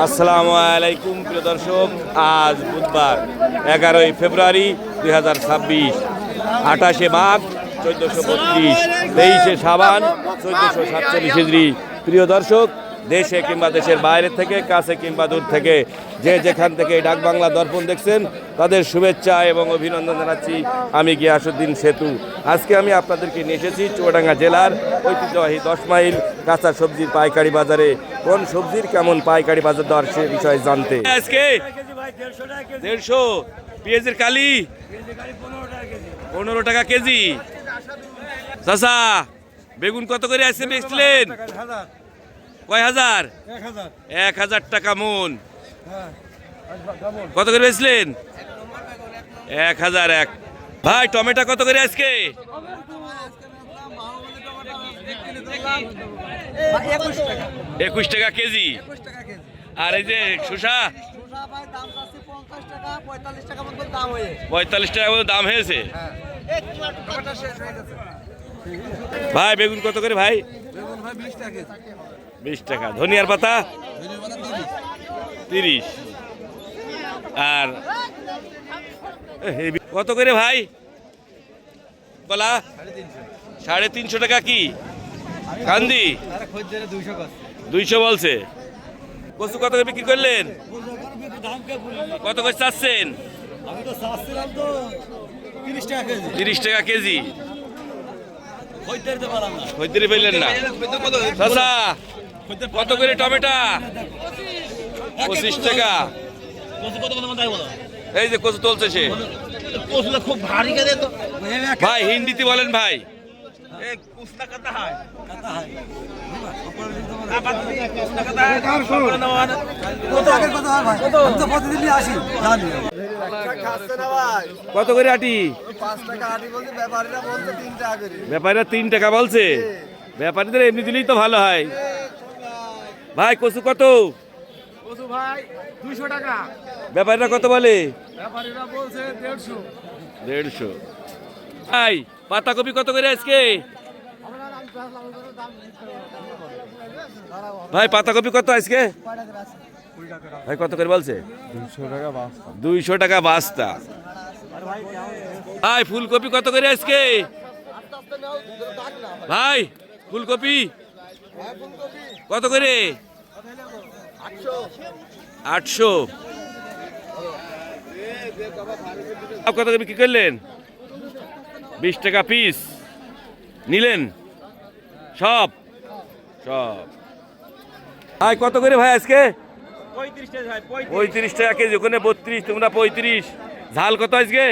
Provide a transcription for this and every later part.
আসসালামু আলাইকুম, প্রিয় দর্শক। আজ বুধবার, এগারোই ফেব্রুয়ারি দুই হাজার ছাব্বিশ, আঠাশে মাঘ চোদ্দোশো বত্রিশ, তেইশে সাবান চোদ্দোশো সাতচল্লিশ হিজড়ি প্রিয় দর্শক, দেশে কিংবা দেশের বাইরে থেকে, কাছে কিংবা দূর থেকে, যে যেখান থেকে ডাক বাংলা দর্পণ দেখছেন, তাদের শুভেচ্ছা এবং অভিনন্দন জানাচ্ছি আমি গিয়াসুদ্দিন সেতু। আজকে আমি আপনাদেরকে নিয়ে এসেছি চুয়াডাঙ্গা জেলার ঐতিহ্যবাহী দশ মাইল কাঁচা সবজির পাইকারি বাজারে। কোন সবজির কেমন পাইকারি বাজার দর, সে বিষয়ে জানতে। আজকে দেড়শো, পেঁয়াজের কালি পনেরো টাকা কেজি। চাষা বেগুন কত করে আসছে বেচলেন? কয় হাজার? এক হাজার টাকা মন। কত করে বেচলেন? এক হাজার এক। ভাই, টমেটো কত করে আজকে? একুশ টাকা কেজি। আর এই যে শসা? পঁয়তাল্লিশ টাকা মতো দাম হয়েছে। ভাই, বেগুন কত করে ভাই? বিশ টাকা। ধনিয়ার পাতা? তিরিশ। আর কত করে ভাই? বলা সাড়ে তিনশো টাকা কি? কান্দি? দুইশো বলছে? কচু কত করে বিক্রি করলেন? কত করে চাচ্ছেন? তিরিশ টাকা কেজি। খদ্দের পেলেন না। চাচা কত করে টমেটা? পঁচিশ টাকা। এই যে কচু তুলছে সে। ভাই হিন্দিতে বলেন ভাই। কত? হয় করে আটি? ব্যাপারীরা তিন টাকা বলছে? ব্যাপারীদের এমনি দিলেই তো ভালো হয়। ভাই কচু কত? কচু ভাই দুইশো টাকা। ব্যাপারীরা কত বলে? ব্যাপারীরা বলছে দেড়শো। দেড়শো। ভাই পাতাকপি কত করে আজকে? ভাই, পাতাকপি কত আজকে? ভাই, কত করে বলছে? দুইশো টাকা বাস্তা। ভাই, ফুলকপি কত করে আজকে? ভাই, ফুলকপি? কত করে? আটশো। কত করে বিক্রি করলেন? বিশ টাকা পিস নিলেন? সব? সব। ভাই কত করে ভাই আজকে? পঁয়ত্রিশ টাকা কেজি ওখানে বত্রিশ তোমরা পঁয়ত্রিশ। ঝাল কত আজকে?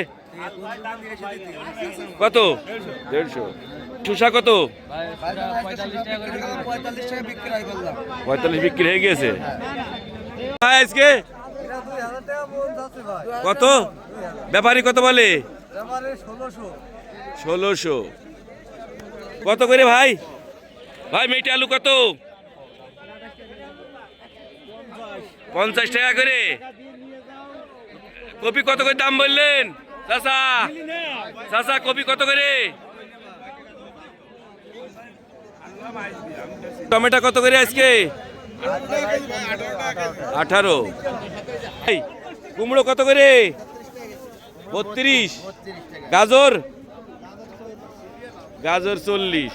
কত? দেড়শো। শুষা কত? পঁয়তাল্লিশ বিক্রি হয় হয়ে গিয়েছে ভাই আজকে? কত? ব্যাপারী কত বলে? ষোলোশো। কত করে ভাই? ভাই মেটে আলু কত? পঞ্চাশ টাকা করে। কপি কত করে দাম বললেন? চাষা চাষা কপি কত করে? টমেটো কত করে আজকে? আঠারো। কুমড়ো কত করে? বত্রিশ। গাজর? গাজর চল্লিশ।